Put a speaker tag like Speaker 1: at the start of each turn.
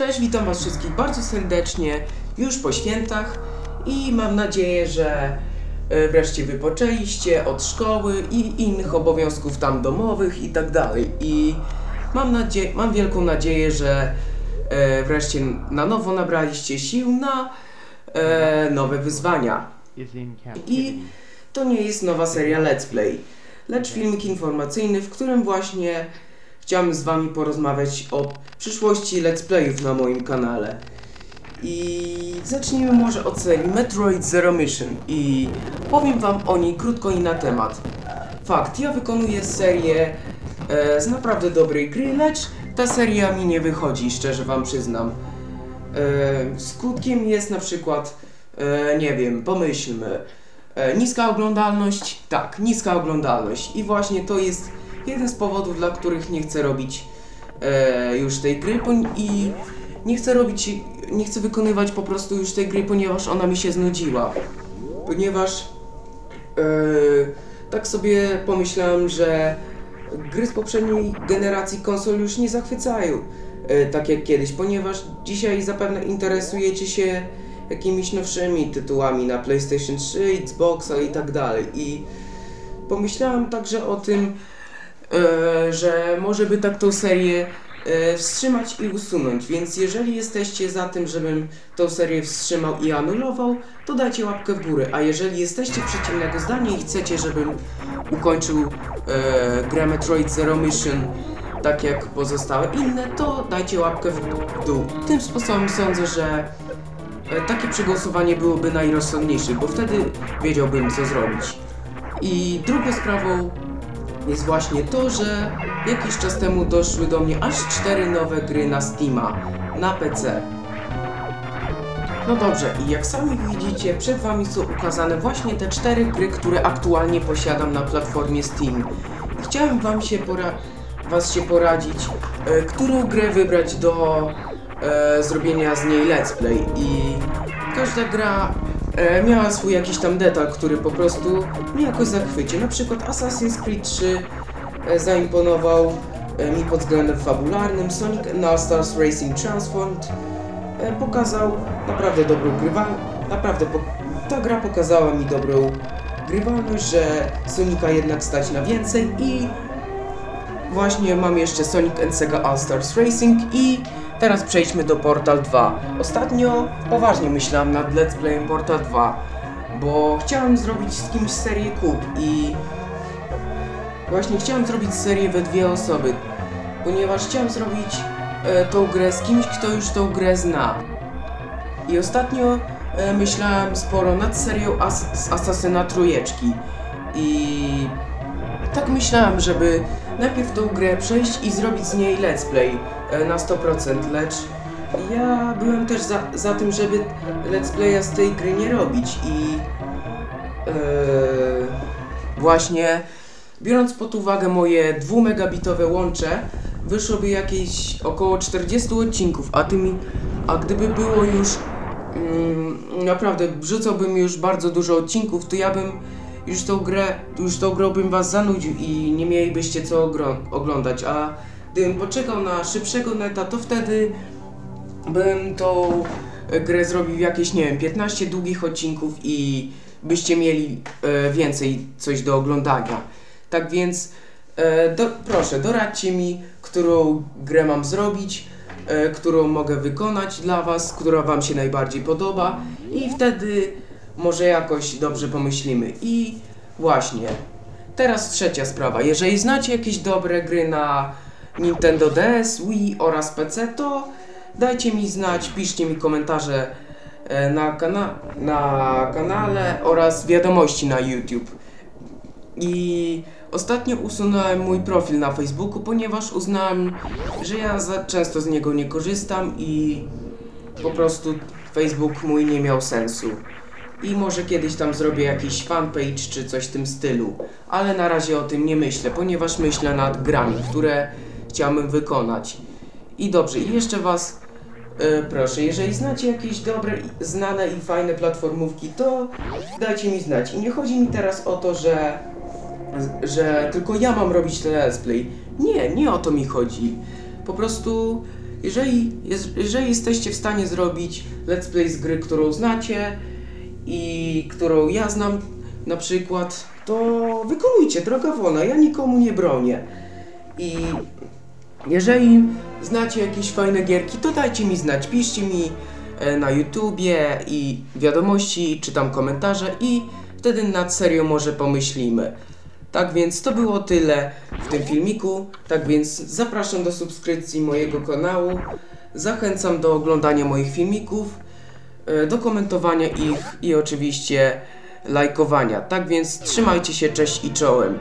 Speaker 1: Cześć, witam was wszystkich bardzo serdecznie, już po świętach i mam nadzieję, że e, wreszcie wypoczęliście od szkoły i innych obowiązków tam domowych i tak dalej. I mam, nadzie- mam wielką nadzieję, że e, wreszcie na nowo nabraliście sił na e, nowe wyzwania. I to nie jest nowa seria Let's Play, lecz filmik informacyjny, w którym właśnie chciałem z Wami porozmawiać o przyszłości Let's Playów na moim kanale. I zacznijmy może od serii Metroid Zero Mission i powiem Wam o niej krótko i na temat. Fakt, ja wykonuję serię e, z naprawdę dobrej gry, lecz ta seria mi nie wychodzi, szczerze Wam przyznam. E, skutkiem jest na przykład, e, nie wiem, pomyślmy, e, niska oglądalność, tak, niska oglądalność i właśnie to jest jeden z powodów, dla których nie chcę robić e, już tej gry i nie chcę robić, nie chcę wykonywać po prostu już tej gry, ponieważ ona mi się znudziła. Ponieważ e, tak sobie pomyślałem, że gry z poprzedniej generacji konsol już nie zachwycają e, tak jak kiedyś, ponieważ dzisiaj zapewne interesujecie się jakimiś nowszymi tytułami na PlayStation 3, Xboxa i tak dalej. I pomyślałem także o tym, że może by tak tą serię e, wstrzymać i usunąć, więc jeżeli jesteście za tym, żebym tą serię wstrzymał i anulował, to dajcie łapkę w górę, a jeżeli jesteście przeciwnego zdania i chcecie, żebym ukończył e, grę Metroid Zero Mission tak jak pozostałe inne, to dajcie łapkę w dół. Tym sposobem sądzę, że e, takie przegłosowanie byłoby najrozsądniejsze, bo wtedy wiedziałbym co zrobić. I drugą sprawą jest właśnie to, że jakiś czas temu doszły do mnie aż cztery nowe gry na Steama, na PC. No dobrze, i jak sami widzicie, przed wami są ukazane właśnie te cztery gry, które aktualnie posiadam na platformie Steam. Chciałem wam się pora was się poradzić, e, którą grę wybrać do e, zrobienia z niej let's play i każda gra e, miała swój jakiś tam detal, który po prostu mnie jakoś zachwycił. Na przykład Assassin's Creed 3 e, zaimponował e, mi pod względem fabularnym, Sonic All Stars Racing Transformed e, pokazał naprawdę dobrą grywalność, naprawdę po, ta gra pokazała mi dobrą grywalność, że Sonika jednak stać na więcej i Właśnie mam jeszcze Sonic and Sega All Stars Racing i teraz przejdźmy do Portal 2. Ostatnio poważnie myślałem nad Let's Playem Portal 2, bo chciałem zrobić z kimś serię kup i właśnie chciałem zrobić serię we dwie osoby, ponieważ chciałem zrobić e, tą grę z kimś, kto już tą grę zna. I ostatnio e, myślałem sporo nad serią As z Asasyna Trójeczki i tak myślałem, żeby najpierw tą grę przejść i zrobić z niej let's play e, na 100%, lecz ja byłem też za, za tym, żeby let's playa z tej gry nie robić i e, właśnie biorąc pod uwagę moje 2 megabitowe łącze wyszłoby jakieś około 40 odcinków, a tymi, a gdyby było już mm, naprawdę wrzucałbym już bardzo dużo odcinków, to ja bym już tą grę, już tą grą bym was zanudził i nie mielibyście co oglądać, a gdybym poczekał na szybszego neta, to wtedy bym tą grę zrobił jakieś, nie wiem, 15 długich odcinków i byście mieli e, więcej coś do oglądania. Tak więc e, do, proszę, doradźcie mi, którą grę mam zrobić, e, którą mogę wykonać dla was, która wam się najbardziej podoba i wtedy może jakoś dobrze pomyślimy. I właśnie, teraz trzecia sprawa. Jeżeli znacie jakieś dobre gry na Nintendo DS, Wii oraz PC, to dajcie mi znać, piszcie mi komentarze e, na, kana na kanale oraz wiadomości na YouTube. I ostatnio usunąłem mój profil na Facebooku, ponieważ uznałem, że ja za często z niego nie korzystam i po prostu Facebook mój nie miał sensu. I może kiedyś tam zrobię jakiś fanpage czy coś w tym stylu, ale na razie o tym nie myślę, ponieważ myślę nad grami, które chciałbym wykonać. I dobrze, i jeszcze was e, proszę, jeżeli znacie jakieś dobre, znane i fajne platformówki, to dajcie mi znać. I nie chodzi mi teraz o to, że, że tylko ja mam robić ten let's play. Nie, nie o to mi chodzi. Po prostu Jeżeli, jeżeli jesteście w stanie zrobić let's play z gry, którą znacie i którą ja znam na przykład, to wykonujcie, droga wona, ja nikomu nie bronię. I jeżeli znacie jakieś fajne gierki, to dajcie mi znać, piszcie mi e, na YouTubie i wiadomości, czy tam komentarze i wtedy nad serio może pomyślimy. Tak więc to było tyle w tym filmiku. Tak więc zapraszam do subskrypcji mojego kanału. Zachęcam do oglądania moich filmików, do komentowania ich i oczywiście lajkowania. Tak więc trzymajcie się, cześć i czołem.